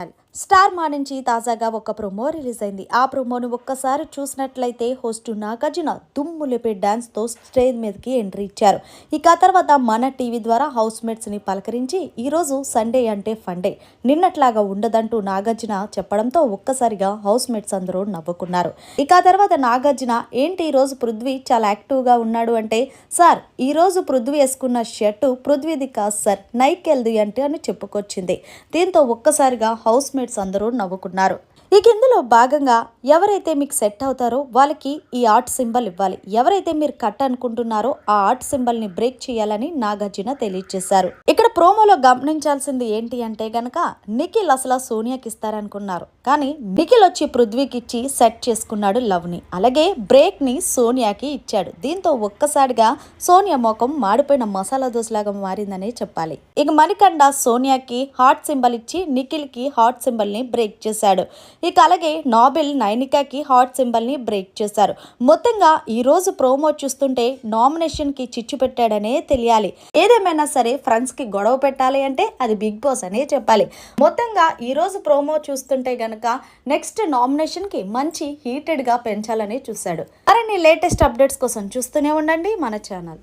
هلا star మా నుంచి తాజాగా ఒక ప్రొమో రిలీజ్ అయింది. ఆ ప్రొమోను ఒక్కసారి చూసినట్లయితే హోస్ట్ నాగార్జున దుమ్ము లేపే డాన్స్తో స్టేజ్ మీదకి ఎంట్రీ ఇచ్చారు. ఇక తర్వాత మన టీవీ ద్వారా హౌస్ మేట్స్ని పలకరించి ఈరోజు సండే అంటే ఫండే నిన్నట్లాగా ఉండదంటూ నాగార్జున చెప్పడంతో ఒక్కసారిగా హౌస్ మేట్స్ అందరూ నవ్వుకున్నారు. ఇక తర్వాత నాగార్జున ఏంటి ఈ రోజు పృథ్వీ చాలా యాక్టివ్గా ఉన్నాడు అంటే సార్ ఈరోజు పృథ్వీ వేసుకున్న షర్టు పృథ్వీది కాదు సార్ నైకెల్ది అంటే అని చెప్పుకొచ్చింది. దీంతో ఒక్కసారిగా హౌస్ క్లాస్మేట్స్ అందరూ నవ్వుకున్నారు. ఇక ఇందులో భాగంగా ఎవరైతే మీకు సెట్ అవుతారో వాళ్ళకి ఈ ఆర్ట్ సింబల్ ఇవ్వాలి. ఎవరైతే మీరు కట్ అనుకుంటున్నారో ఆ ఆర్ట్ సింబల్ని బ్రేక్ చేయాలని నాగార్జున తెలియజేశారు. ఇక్కడ ప్రోమోలో గమనించాల్సింది ఏంటి అంటే గనక నిఖిల్ అసలు సోనియాకి ఇస్తారనుకున్నారు. కానీ నిఖిల్ వచ్చి పృథ్వీకి ఇచ్చి సెట్ చేసుకున్నాడు లవ్ని అలాగే బ్రేక్ని సోనియాకి ఇచ్చాడు. దీంతో ఒక్కసారిగా సోనియా ముఖం మాడిపోయిన మసాలా దోశలాగా మారిందనే చెప్పాలి. ఇక మణికండ సోనియాకి హార్ట్ సింబల్ ఇచ్చి నిఖిల్కి హార్ట్ సింబల్ని బ్రేక్ చేశాడు. ఇక అలాగే నాబెల్ నైనికాకి హాట్ సింబల్ని బ్రేక్ చేశారు. మొత్తంగా ఈ రోజు ప్రోమో చూస్తుంటే నామినేషన్కి చిచ్చు పెట్టాడనే తెలియాలి. ఏదేమైనా సరే ఫ్రెండ్స్కి గొడవ పెట్టాలి అంటే అది బిగ్ బాస్ అనే చెప్పాలి. మొత్తంగా ఈ రోజు ప్రోమో చూస్తుంటే గనక నెక్స్ట్ నామినేషన్కి మంచి హీటెడ్గా పెంచాలని చూశాడు. మరిన్ని లేటెస్ట్ అప్డేట్స్ కోసం చూస్తూనే ఉండండి మన ఛానల్.